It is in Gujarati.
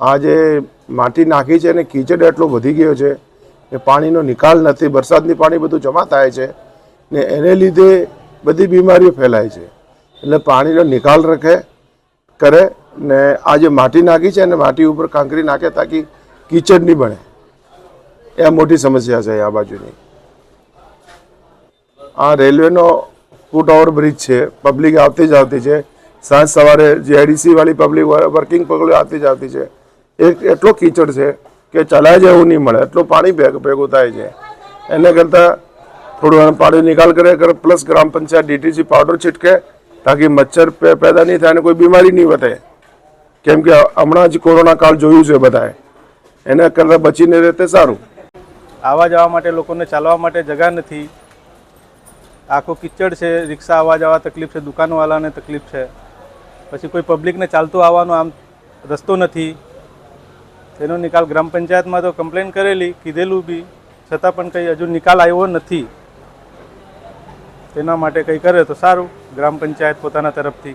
આ જે માટી નાખી છે ને કીચડ એટલો વધી ગયો છે કે પાણીનો નિકાલ નથી, વરસાદની પાણી બધું જમા થાય છે ને એને લીધે બધી બીમારીઓ ફેલાય છે. એટલે પાણીનો નિકાલ રખે, કરે ને આ જે માટી નાખી છે ને માટી ઉપર કાંકરી નાખે તાકી કીચડ નહીં બને. એ મોટી સમસ્યા છે આ બાજુની. આ રેલવેનો ફૂટ ઓવરબ્રિજ છે, પબ્લિક આવતી જ આવતી છે. સાંજ સવારે જીઆઈડીસી વાળી પબ્લિક વર્કિંગ પબ્લિક આવતી જ આવતી છે. એક એટલો કીચડ છે કે ચલાય જેવું નહીં મળે. એટલું પાણી ભેગ થાય છે. એને કરતાં થોડું પાણી નિકાલ કરે plus gram panchayat DTC powder છીટકે, તાકી મચ્છર પેદા નહીં થાય અને કોઈ બીમારી નહીં વધે. કેમ કે હમણાં જ કોરોના કાળ જોયું છે બધાએ. એના કરતાં બચીને રહે તે સારું. આવવા જવા માટે લોકોને ચાલવા માટે જગા નથી. આખો કિચડ છે, રિક્ષા આવવા જવા તકલીફ છે દુકાનવાળાને તકલીફ છે. પછી કોઈ પબ્લિકને ચાલતું આવવાનો આમ રસ્તો નથી. તેનો નિકાલ ગ્રામ પંચાયતમાં તો કમ્પ્લેન કરેલી, કીધેલું બી. છતાં પણ કંઈ હજુ નિકાલ આવ્યો નથી. તેના માટે કંઈ કરે તો સારું. ગ્રામ પંચાયત પોતાના તરફથી.